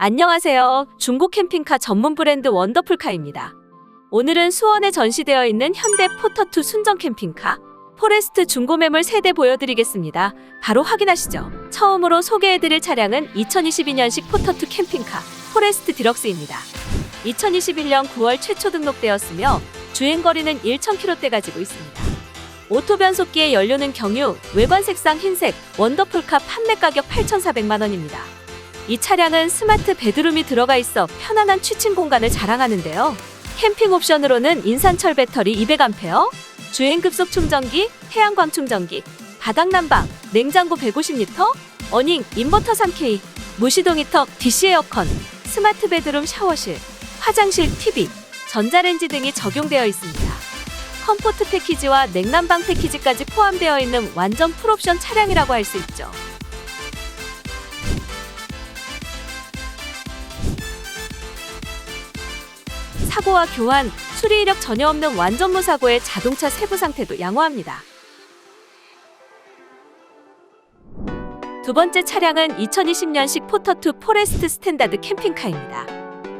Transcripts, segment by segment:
안녕하세요. 중고 캠핑카 전문 브랜드 원더풀카입니다. 오늘은 수원에 전시되어 있는 현대 포터2 순정 캠핑카 포레스트 중고 매물 3대 보여드리겠습니다. 바로 확인하시죠. 처음으로 소개해드릴 차량은 2022년식 포터2 캠핑카 포레스트 디럭스입니다. 2021년 9월 최초 등록되었으며 주행거리는 1,000km대 가지고 있습니다. 오토 변속기의 연료는 경유, 외관 색상 흰색, 원더풀카 판매 가격 8,400만 원입니다. 이 차량은 스마트 베드룸이 들어가 있어 편안한 취침 공간을 자랑하는데요. 캠핑 옵션으로는 인산철 배터리 200A, 주행 급속 충전기, 태양광 충전기, 바닥 난방, 냉장고 150리터, 어닝, 인버터 3K, 무시동 히터, DC 에어컨, 스마트 베드룸 샤워실, 화장실, TV, 전자레인지 등이 적용되어 있습니다. 컴포트 패키지와 냉난방 패키지까지 포함되어 있는 완전 풀옵션 차량이라고 할 수 있죠. 사고와 교환, 수리 이력 전혀 없는 완전 무사고의 자동차 세부 상태도 양호합니다. 두 번째 차량은 2020년식 포터2 포레스트 스탠다드 캠핑카입니다.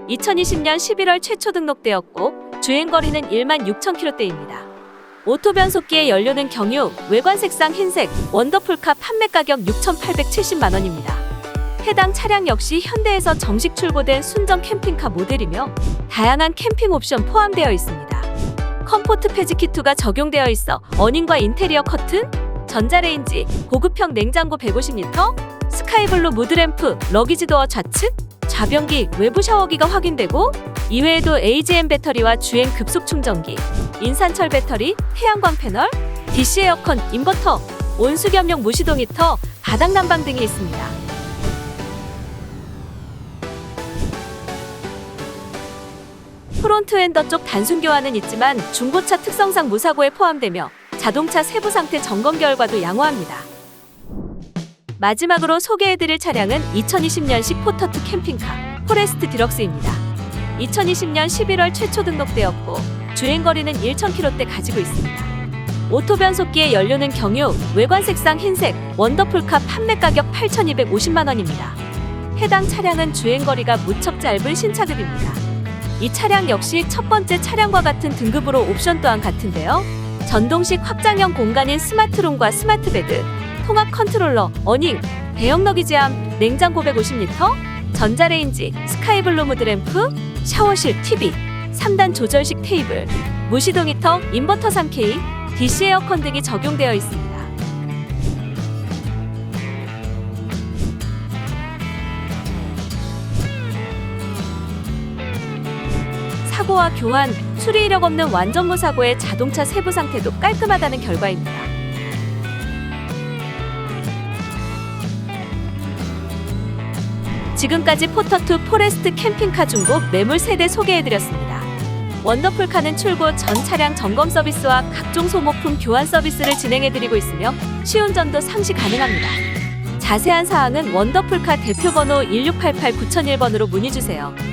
2020년 11월 최초 등록되었고 주행거리는 1만 6천 킬로대입니다. 오토 변속기의 연료는 경유, 외관 색상 흰색, 원더풀카 판매 가격 6,870만 원입니다. 해당 차량 역시 현대에서 정식 출고된 순정 캠핑카 모델이며 다양한 캠핑 옵션 포함되어 있습니다. 컴포트 패지키트가 적용되어 있어 어닝과 인테리어 커튼, 전자레인지, 고급형 냉장고 150리터, 스카이블루 무드램프, 러기지 도어 좌측, 좌변기, 외부 샤워기가 확인되고 이외에도 AGM 배터리와 주행 급속 충전기, 인산철 배터리, 태양광 패널, DC 에어컨, 인버터, 온수 겸용 무시동 히터, 바닥 난방 등이 있습니다. 프론트 엔더 쪽 단순 교환은 있지만 중고차 특성상 무사고에 포함되며 자동차 세부 상태 점검 결과도 양호합니다. 마지막으로 소개해드릴 차량은 2020년식 포터2 캠핑카 포레스트 디럭스입니다. 2020년 11월 최초 등록되었고 주행거리는 1,000km대 가지고 있습니다. 오토 변속기의 연료는 경유, 외관 색상 흰색, 원더풀카 판매 가격 8,250만 원입니다. 해당 차량은 주행거리가 무척 짧은 신차급입니다. 이 차량 역시 첫 번째 차량과 같은 등급으로 옵션 또한 같은데요. 전동식 확장형 공간인 스마트룸과 스마트베드, 통합 컨트롤러, 어닝, 대형 너기지암, 냉장고 150리터, 전자레인지, 스카이블루 무드램프, 샤워실, TV, 3단 조절식 테이블, 무시동 히터, 인버터 3K, DC 에어컨 등이 적용되어 있습니다. 사고와 교환, 수리 이력 없는 완전 무 사고의 자동차 세부 상태도 깔끔하다는 결과입니다. 지금까지 포터2 포레스트 캠핑카 중고 매물 세대 소개해드렸습니다. 원더풀카는 출고 전 차량 점검 서비스와 각종 소모품 교환 서비스를 진행해드리고 있으며 시운전도 상시 가능합니다. 자세한 사항은 원더풀카 대표번호 1688-9001번으로 문의주세요.